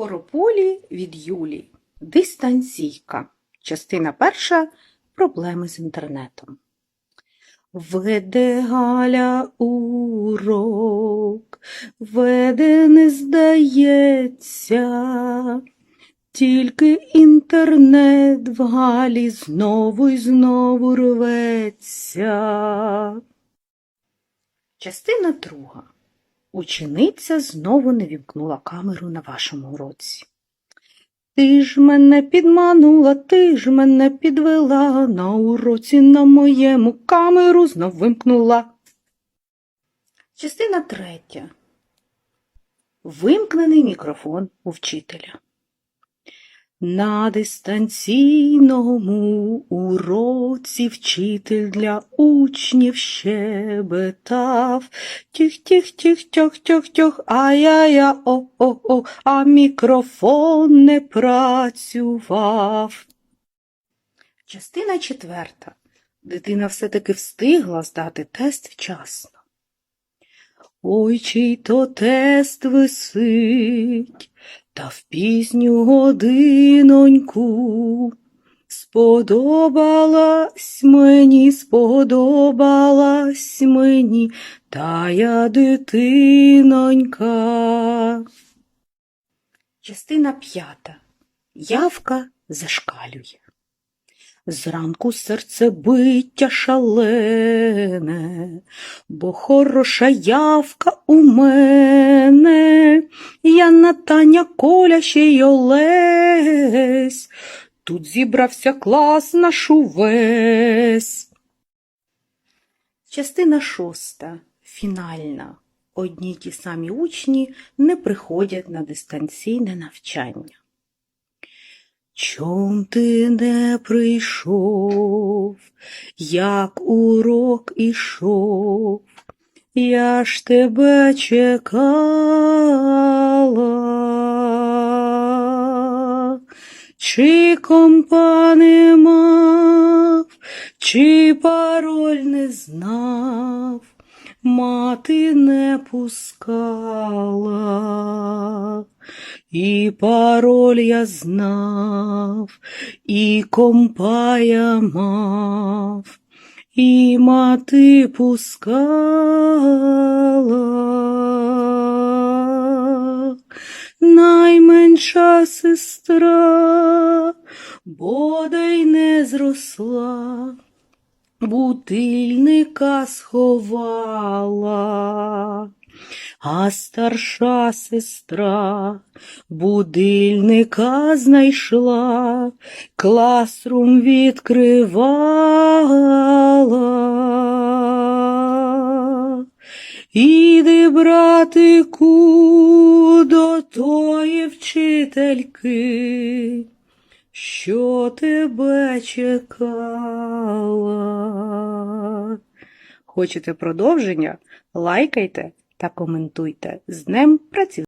Скорополі від Юлі. Дистанційка. Частина перша. Проблеми з інтернетом. Веде Галя урок, веде не здається, тільки інтернет в Галі знову й знову рветься. Частина друга. Учениця знову не вімкнула камеру на вашому уроці. Ти ж мене підманула, ти ж мене підвела, на уроці на моєму камеру знов вимкнула. Частина третя. Вимкнений мікрофон у вчителя. На дистанційному уроці вчитель для учнів щебетав. Тіх-тіх-тіх-тьох-тьох-тьох, ай-я-я, о-о-о, а мікрофон не працював. Частина четверта. Дитина все-таки встигла здати тест вчасно. Ой, чий то тест висить, та в пісню годиноньку. Сподобалась мені, сподобалась мені тая дитинонька. Частина п'ята. Явка зашкалює. Зранку серцебиття шалене, бо хороша явка у мене. Я Натаня Коля ще й Олесь. Тут зібрався клас наш увесь. Частина шоста. Фінальна. Одні й ті самі учні не приходять на дистанційне навчання. Чом ти не прийшов, як урок ішов, я ж тебе чекала, чи компа не мав, чи пароль не знав, мати не пускала. І пароль я знав, і компа мав, і мати пускала. Найменша сестра бодай не зросла, бутильника сховала. А старша сестра будильника знайшла, класрум відкривала. Іди, братику, до тої вчительки, що тебе чекала. Хочете продовження? Лайкайте та коментуйте. З Днем працівника!